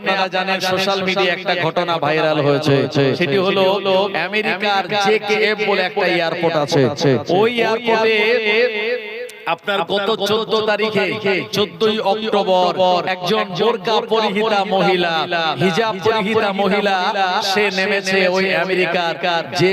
আপনারা জানেন social media একটা ঘটনা ভাইরাল হয়েছে। সেটি হলো আমেরিকার জেকেএফ বলে একটা এয়ারপোর্ট আছে। ওই এয়ারপোর্টে আপনার গত চোদ্দ তারিখে চোদ্দই অক্টোবর একজন বোরকা পরিহিতা মহিলা হিজাব পরিহিতা মহিলা সে নেমেছে ওই আমেরিকার যে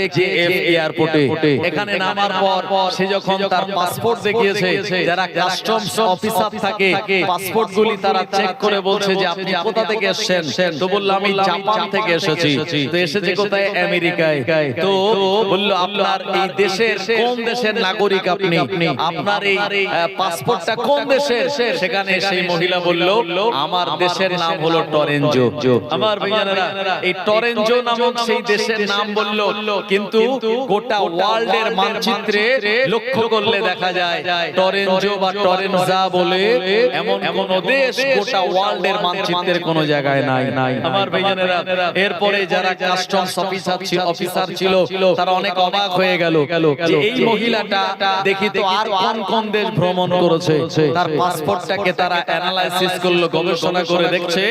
এয়ারপোর্টে। এখানে নামার পর সে যখন তার পাসপোর্ট দেখিয়েছে যারা কাস্টমস অফিসার থাকে পাসপোর্ট গুলি তারা চেক করে বলছে যে আপনি কোথা থেকে এসেছেন? তো বলল আমি জাপান থেকে এসেছি। তো এসেছে কোথায়? আমেরিকায়। তো বলল আপনার এই দেশের কোন দেশের নাগরিক আপনি? আপনার এই পাসপোর্টটা কোন দেশের? সেখানে সেই মহিলা বলল আমার দেশের নাম হলো টরেঞ্জো আমার ভাইয়ারা এই টরেঞ্জো নামক সেই দেশের নাম বলল কিন্তু গোটা ওয়ার্ল্ডের মানচিত্রে লক্ষ্য করলে দেখা যায় টরেঞ্জো বা টরেনজা বলে এমন কোন দেশ গোটা ওয়ার্ল্ডের মানচিত্রের কোন জায়গায় নাই। নাই। আমার ভাইয়ারা এরপরে যারা কাস্টমস অফিসার ছিল অফিসার ছিল তারা অনেক অবাক হয়ে গেল যে এই মহিলাটা দেখি তো আর কোন কোন দেশ ভ্রমণ করেছে। তার পাসপোর্টটাকে তারা অ্যানালাইসিস করল, গবেষণা করে দেখছে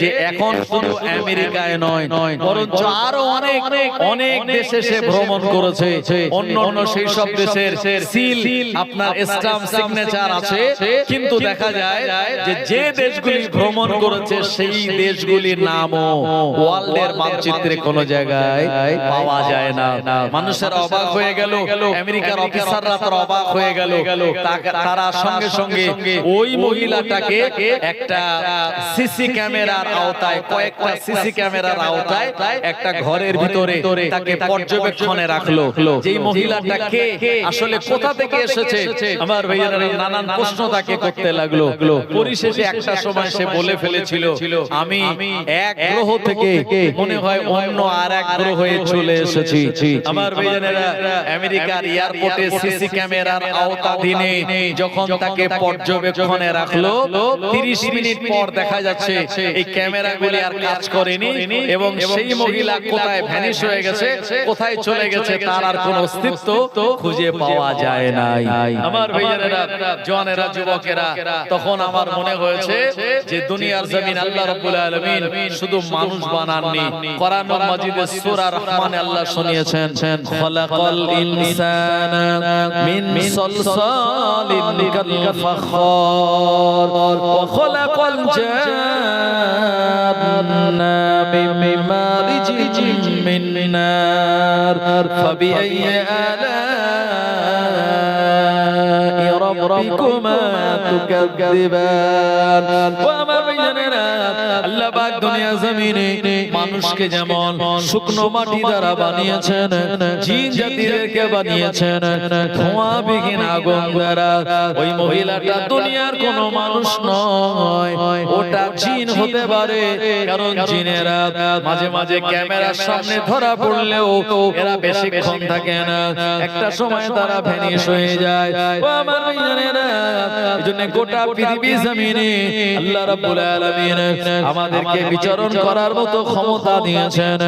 যে এখন শুধু আমেরিকায় নয়, বরঞ্চ আরও অনেক অনেক দেশে সে ভ্রমণ করেছে। অন্য অন্য সেই সব দেশের সিল আপনার স্টাম্প সিগনেচার আছে। কিন্তু দেখা যায় যে যে দেশগুলি ভ্রমণ করেছে, সেই দেশগুলির নামও ওয়ার্ল্ডের মানচিত্রে কোন জায়গায় পাওয়া যায় না। মানুষের অবাক হয়ে গেল, আমেরিকার অফিসাররা তার অবাক হয়ে গেল। তারা সঙ্গে সঙ্গে ওই মহিলাটাকে একটা সিসি ক্যামেরার আওতায় কয়েকটা সিসি ক্যামেরার আওতায় একটা ঘরের ভিতরে তাকে পর্যবেক্ষণে রাখল। যেই মহিলাটা কে আসলে কোথা থেকে এসেছে? আমার ভাইয়ারা নানান প্রশ্ন তাকে করতে লাগল। পরিশেষে একটা সময় সে বলে ফেলেছিল আমি এক গ্রহ থেকে মনে হয় অন্য আর এক গ্রহে চলে এসেছি। আমার ভাইয়ারা আমেরিকার এয়ারপোর্টে সিসি ক্যামেরার আওতা আওতাধীনে যখন তাকে পর্যবেক্ষণে রাখল 30 মিনিট পর দেখা যাচ্ছে এই ক্যামেরাগুলি আর কাজ করেনি এবং সেই মহিলা কোথায় ভ্যানিশ হয়ে গেছে কোথায় চলে গেছে তার আর কোনো অস্তিত্ব খুঁজে পাওয়া যায় নাই। আমার ভাইয়েরা জওয়ানেরা যুবকেরা তখন আমার মনে হয়েছে যে দুনিয়ার জমিন আল্লাহ রাব্বুল আলামিন শুধু মানুষ বানাননি। কোরআন মাজিদে সূরা রহমানে আল্লাহ শুনিয়েছেন। খলাকাল ইনসানা মিন সলসালিন কাল ফাখার ওয়া খলাকাল জান্না মিন মারিজিন মিন নার তুকাযযিবান ওয়া আমার ভাইজানেরা আল্লাহ পাক দুনিয়া জমিনে মানুষকে যেমন শুকনো মাটি দ্বারা বানিয়েছেন জিন জাতিদেরকে বানিয়েছেন ধোঁয়া বিহীন আগুন দ্বারা। ওই মহিলাটা দুনিয়ার কোন মানুষ নয় ওটা জিন হতে পারে। কারণ জিনেরা মাঝে মাঝে ক্যামেরার সামনে ধরা পড়লেও এরা বেশিক্ষণ থাকে না। একটা সময় তারা ভ্যানিশ হয়ে যায়। আমার ভাইজানেরা এজন্য গোটা পৃথিবী জমিনে আল্লাহ রাব্বুল আলামিন আমাদেরকে বিচরণ করার মতো ক্ষমতা দিয়েছেন।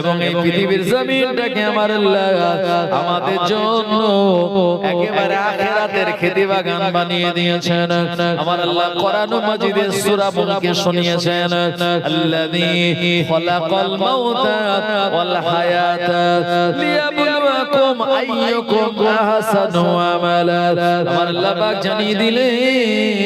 এবং এই পৃথিবীর জমিনটাকে আমার আল্লাহ আমাদের জন্য একেবারে আখিরাতের খেতি বাগান বানিয়ে দিয়েছেন। আমার আল্লাহ কোরআন মাজিদের সূরা মুলকে শুনিয়েছেন। আল্লাযী খলাকাল মাউতা ওয়াল হায়াতা লিয়াবলুয়াকুম আইয়ুকুম আহসানু আমালা। আমার আল্লাহ পাক জানিয়ে দিলেন।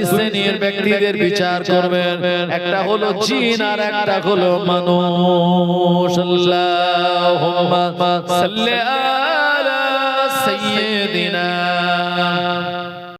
শ্রেণির ব্যক্তিদের বিচার করবেন। একটা হলো জিন আর একটা হলো মানুষ। আল্লাহুম্মা সাল্লি আলা সাইয়্যিদিনা